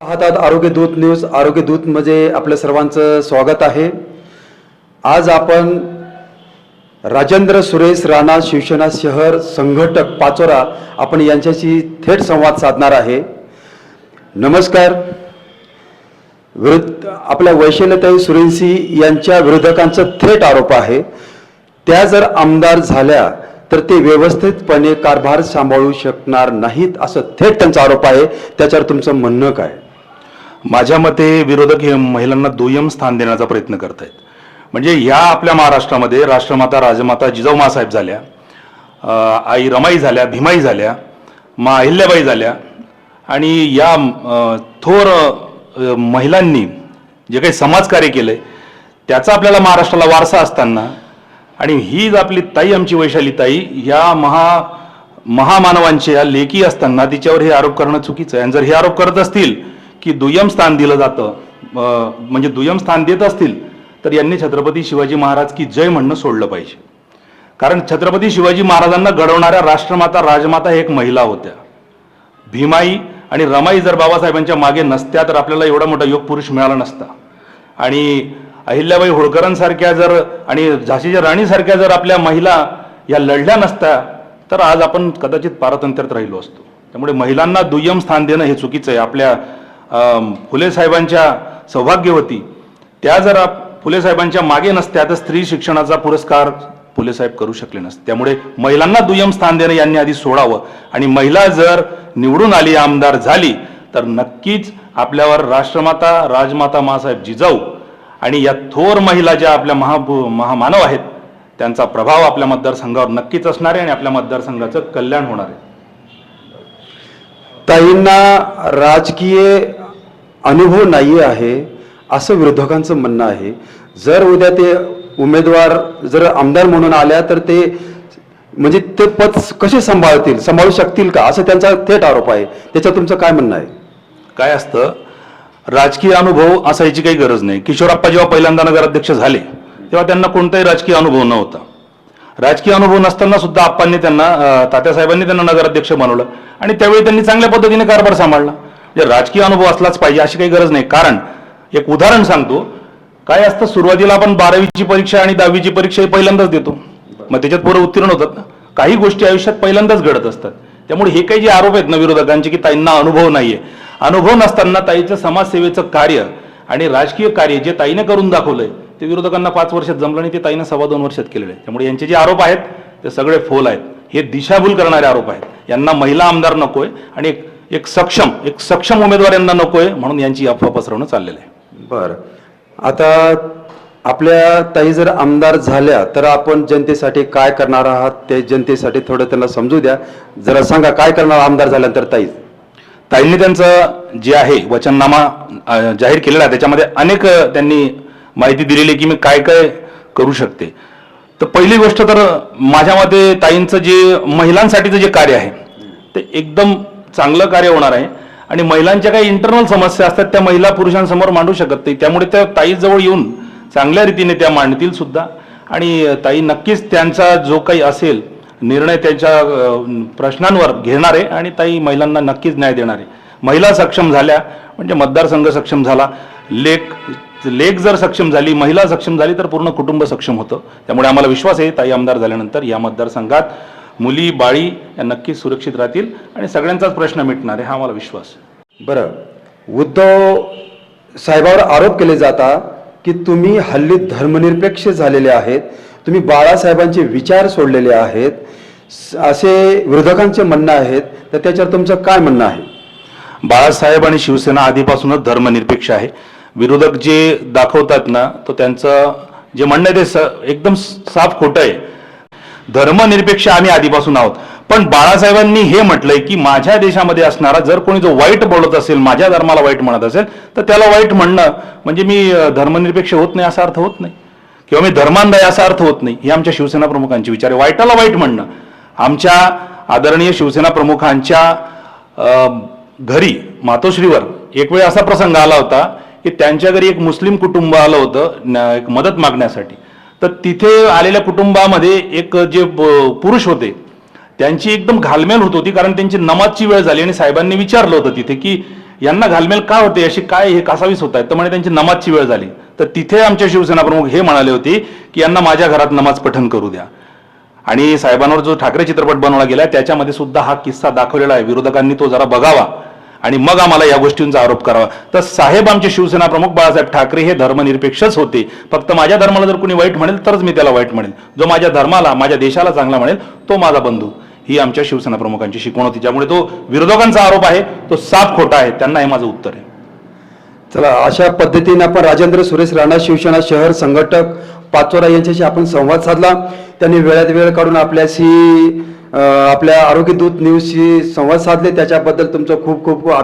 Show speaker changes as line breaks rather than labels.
पाहतात आरोग्य दूत न्यूज. आरोग्य दूत मध्ये आपल्या सर्वांचं स्वागत आहे. आज आपण राजेंद्र सुरेश राणा शिवसेना शहर संघटक पाचोरा आपण यांच्याशी थेट संवाद साधणार आहे. नमस्कार. विरुद्ध आपल्या वैशल्यताई सुरेंसी यांच्या विरोधकांचं थेट आरोप आहे. त्या जर आमदार झाल्या तर ते व्यवस्थितपणे कारभार सांभाळू शकणार नाहीत असं थेट त्यांचा आरोप आहे. त्याच्यावर तुमचं म्हणणं काय?
माझ्या मते विरोधक हे महिलांना दुय्यम स्थान देण्याचा प्रयत्न करत आहेत म्हणजे ह्या आपल्या महाराष्ट्रामध्ये राष्ट्रमाता राजमाता जिजाऊ मासाहेब झाल्या आई रमाई झाल्या भीमाई झाल्या मा अहिल्याबाई झाल्या आणि या थोर महिलांनी जे काही समाजकार्य केलंय त्याचा आपल्याला महाराष्ट्राला वारसा असताना आणि हीच आपली ताई आमची वैशाली ताई या महा महामानवांच्या लेखी असताना तिच्यावर हे आरोप करणं चुकीचं आहे. आणि जर हे आरोप करत असतील की दुय्यम स्थान दिलं जातं म्हणजे दुय्यम स्थान देत असतील तर यांनी छत्रपती शिवाजी महाराज की जय म्हणणं सोडलं पाहिजे. कारण छत्रपती शिवाजी महाराजांना घडवणाऱ्या राष्ट्रमाता राजमाता एक महिला होत्या. भीमाई आणि रमाई जर बाबासाहेबांच्या मागे नसत्या तर आपल्याला एवढा मोठा योग पुरुष मिळाला नसता. आणि अहिल्याबाई होळकरांसारख्या जर आणि झाशीच्या राणीसारख्या जर आपल्या महिला या लढल्या नसत्या तर आज आपण कदाचित पारतंत्र्यात राहिलो असतो. त्यामुळे महिलांना दुय्यम स्थान देणं हे चुकीचं आहे. आपल्या फुले साहेबांच्या सौभाग्यवती त्या जर आप- फुले साहेबांच्या मागे नसत्या तर स्त्री शिक्षणाचा पुरस्कार फुले साहेब करू शकले नसते. त्यामुळे महिलांना दुय्यम स्थान देणं यांनी आधी सोडावं. आणि महिला जर निवडून आली आमदार झाली तर नक्कीच आपल्यावर राष्ट्रमाता राजमाता मासाहेब जिजाऊ आणि या थोर महिला ज्या आपल्या महा महामानव आहेत त्यांचा प्रभाव आपल्या मतदारसंघावर नक्कीच असणार आहे आणि आपल्या मतदारसंघाचं कल्याण होणार आहे.
ताईंना राजकीय अनुभव नाही आहे असं विरोधकांचं म्हणणं आहे. जर उद्या ते उमेदवार जर आमदार म्हणून आल्या तर ते म्हणजे ते पद कसे सांभाळतील सांभाळू शकतील का? असं त्यांचा थेट आरोप आहे. त्याच्यात तुमचं काय म्हणणं आहे?
काय असतं राजकीय अनुभव असायची काही गरज नाही. किशोरप्पा जेव्हा पहिल्यांदा नगराध्यक्ष झाले तेव्हा त्यांना कोणताही राजकीय अनुभव नव्हता. राजकीय अनुभव नसताना सुद्धा आप्पांनी त्यांना तात्यासाहेबांनी त्यांना नगराध्यक्ष बनवलं आणि त्यावेळी त्यांनी चांगल्या पद्धतीने कारभार सांभाळला. म्हणजे राजकीय अनुभव असलाच पाहिजे अशी काही गरज नाही. कारण एक उदाहरण सांगतो. काय असतं सुरुवातीला आपण बारावीची परीक्षा आणि दहावीची परीक्षा ही पहिल्यांदाच देतो. मग त्याच्यात पोरं उत्तीर्ण होतात ना. काही गोष्टी आयुष्यात पहिल्यांदाच घडत असतात. त्यामुळे हे काही जे आरोप आहेत ना विरोधकांचे की त्यांना अनुभव नाहीये. अनुभव नसताना ताईचं समाजसेवेचं कार्य आणि राजकीय कार्य जे ताईनं करून दाखवलंय ते विरोधकांना पाच वर्षात जमलं आणि ते ताईनं सव्वा दोन वर्षात केलेलं आहे. त्यामुळे यांचे जे आरोप आहेत ते सगळे फोल आहेत. हे दिशाभूल करणारे आरोप आहेत. यांना महिला आमदार नकोय आणि एक एक सक्षम एक सक्षम उमेदवार यांना नकोय म्हणून यांची अफवा पसरवणं चाललेलं आहे.
बरं. आता आपल्या ताई जर आमदार झाल्या तर आपण जनतेसाठी काय करणार आहात ते जनतेसाठी थोडं त्यांना समजू द्या. जरा सांगा काय करणार आमदार झाल्यानंतर ताई?
ताईंनी त्यांचं जे आहे वचननामा जाहीर केलेला आहे त्याच्यामध्ये अनेक त्यांनी माहिती दिलेली आहे की मी काय काय करू शकते. तर पहिली गोष्ट तर माझ्या मते ताईंचं जे महिलांसाठीचं जे कार्य आहे ते एकदम चांगलं कार्य होणार आहे. आणि महिलांच्या काही इंटरनल समस्या असतात त्या महिला पुरुषांसमोर मांडू शकत नाही. त्यामुळे त्या ताईजवळ येऊन चांगल्या रीतीने त्या मांडतील सुद्धा. आणि ताई नक्कीच त्यांचा जो काही असेल निर्णय त्यांच्या प्रश्नांवर घेणार आहे आणि ताई महिलांना नक्कीच न्याय देणार. आहे महिला सक्षम झाल्या म्हणजे मतदारसंघ सक्षम झाला. लेख लेख जर सक्षम झाली महिला सक्षम झाली तर पूर्ण कुटुंब सक्षम होतं. त्यामुळे आम्हाला विश्वास आहे ताई आमदार झाल्यानंतर या मतदारसंघात मुली बाळी या नक्कीच सुरक्षित राहतील आणि सगळ्यांचाच प्रश्न मिटणार आहे हा आम्हाला विश्वास
बरं. उद्धव साहेबावर आरोप केले जाता की तुम्ही हल्ली धर्मनिरपेक्ष झालेले आहेत. तुम्ही बाळासाहेबांचे विचार सोडलेले आहेत असे विरोधकांचे म्हणणं आहेत तर त्याच्यावर तुमचं काय म्हणणं आहे?
बाळासाहेब आणि शिवसेना आधीपासूनच धर्मनिरपेक्ष आहे. विरोधक जे दाखवतात ना तो त्यांचं जे म्हणणं आहे ते स- एकदम साफ खोटं आहे. धर्मनिरपेक्ष आम्ही आधीपासून आहोत. पण बाळासाहेबांनी हे म्हटलंय की माझ्या देशामध्ये असणारा जर कोणी जो वाईट बोलत असेल माझ्या धर्माला वाईट म्हणत असेल तर त्याला वाईट म्हणणं म्हणजे मी धर्मनिरपेक्ष होत नाही असा अर्थ होत नाही. किंवा मी धर्मांध असा अर्थ होत नाही. हे आमच्या शिवसेना प्रमुखांचे विचार आहे. वाईटाला वाईट म्हणणं. आमच्या आदरणीय शिवसेना प्रमुखांच्या घरी मातोश्रीवर एक वेळ असा प्रसंग आला होता की त्यांच्या घरी एक मुस्लिम कुटुंब आलं होतं एक मदत मागण्यासाठी. तर तिथे आलेल्या कुटुंबामध्ये एक जे पुरुष होते त्यांची एकदम घालमेल होत होती कारण त्यांची नमाजची वेळ झाली आणि साहेबांनी विचारलं होतं तिथे की यांना घालमेल का होते? अशी काय हे कासावीस होत आहेत? तर म्हणे त्यांची नमाजची वेळ झाली. तर तिथे आमच्या शिवसेना प्रमुख हे म्हणाले होते की यांना माझ्या घरात नमाज पठण करू द्या. आणि साहेबांवर जो ठाकरे चित्रपट बनवला गेला त्याच्यामध्ये सुद्धा हा किस्सा दाखवलेला आहे. विरोधकांनी तो जरा बघावा आणि मग आम्हाला या गोष्टींचा आरोप करावा. तर साहेब आमचे शिवसेना प्रमुख बाळासाहेब ठाकरे हे धर्मनिरपेक्षच होते. फक्त माझ्या धर्माला जर कोणी वाईट म्हणेल तरच मी त्याला वाईट म्हणेल. जो माझ्या धर्माला माझ्या देशाला चांगला म्हणेल तो माझा बंधू. ही आमच्या शिवसेना प्रमुखांची शिकवण होती. ज्यामुळे तो विरोधकांचा आरोप आहे तो साफ खोटा आहे त्यांना हे माझं उत्तर आहे.
चला अशा पद्धतीने आपण राजेंद्र सुरेश राणा शिवसेना शहर संघटक पाचोरा यांच्याशी आपण संवाद साधला. त्यांनी वेळात वेळ काढून आपल्याशी आपल्या आरोग्य दूत न्यूजशी संवाद साधले. त्याच्याबद्दल तुमचं खूप खूप